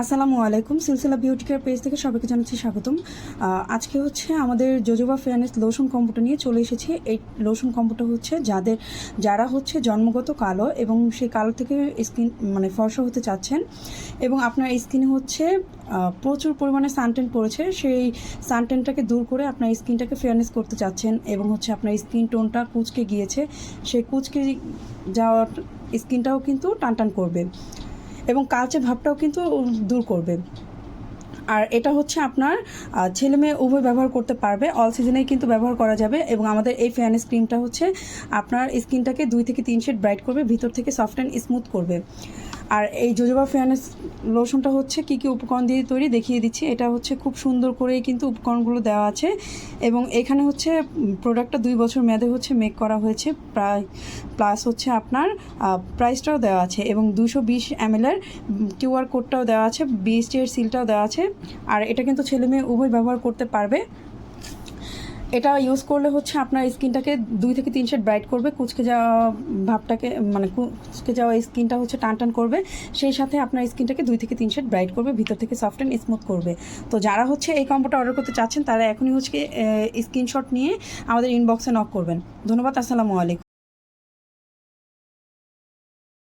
আসসালামু আলাইকুম। সিলসিলা beauty care page থেকে সবাইকে জানাচ্ছি স্বাগতম। আজকে হচ্ছে আমাদের জোজোবা ফেয়ারনেস লোশন কম্বোটা নিয়ে চলে এসেছি। এই লোশন কম্বোটা হচ্ছে যাদের, যারা হচ্ছে জন্মগত কালো এবং সেই কালো থেকে স্কিন মানে ফর্সা হতে চাচ্ছেন এবং আপনার স্কিনে হচ্ছে প্রচুর পরিমাণে সানটেন পড়েছে। সেই সানটেনটাকে দূর করে আপনার স্কিনটাকে ফেয়ারনেস করতে চাচ্ছেন এবং হচ্ছে আপনার স্কিন টোনটা কুচকে গিয়েছে। সেই কুচকে যাওয়ার স্কিনটাও কিন্তু টানটান করবে। এবং কালচে ভাবটাও কিন্তু দূর করবে। আর এটা হচ্ছে আপনার ছেলে মেয়ে উভয় ব্যবহার করতে পারবে অল সিজনেই কিন্তু ব্যবহার করা যাবে এবং আমাদের এই ফ্যান স্ক্রিনটা হচ্ছে আপনার স্কিনটাকে দুই থেকে তিন শেড ব্রাইট করবে, ভিতর থেকে সফট অ্যান্ড স্মুথ করবে। আর এই জোজোবা ফেয়ারনেস লোশনটা হচ্ছে কী কী উপকরণ দিয়ে তৈরি দেখিয়ে দিচ্ছি। এটা হচ্ছে খুব সুন্দর করেই কিন্তু উপকরণগুলো দেওয়া আছে এবং এখানে হচ্ছে প্রোডাক্টটা দুই বছর মেয়াদে হচ্ছে মেক করা হয়েছে। প্রায় প্লাস হচ্ছে আপনার প্রাইসটাও দেওয়া আছে এবং দুশো বিশ এমএলের কিউআর কোডটাও দেওয়া আছে বিএসটি এর সিলটাও দেওয়া আছে। আর এটা কিন্তু ছেলে মেয়ে উভয় ব্যবহার করতে পারবে। এটা ইউজ করলে হচ্ছে আপনার স্কিনটাকে দুই থেকে তিন শেড ব্রাইট করবে, কুচকে যাওয়া ভাবটাকে মানে কুচকে যাওয়া স্কিনটা হচ্ছে টান টান করবে, সেই সাথে আপনার স্কিনটাকে দুই থেকে তিন শেড ব্রাইট করবে, ভিতর থেকে সফট অ্যান্ড স্মুথ করবে। তো যারা হচ্ছে এই কম্পোটা অর্ডার করতে চাচ্ছেন, তারা এখনই হচ্ছে স্ক্রিনশট নিয়ে আমাদের ইনবক্সে নক করবেন। ধন্যবাদ, আসসালামু আলাইকুম।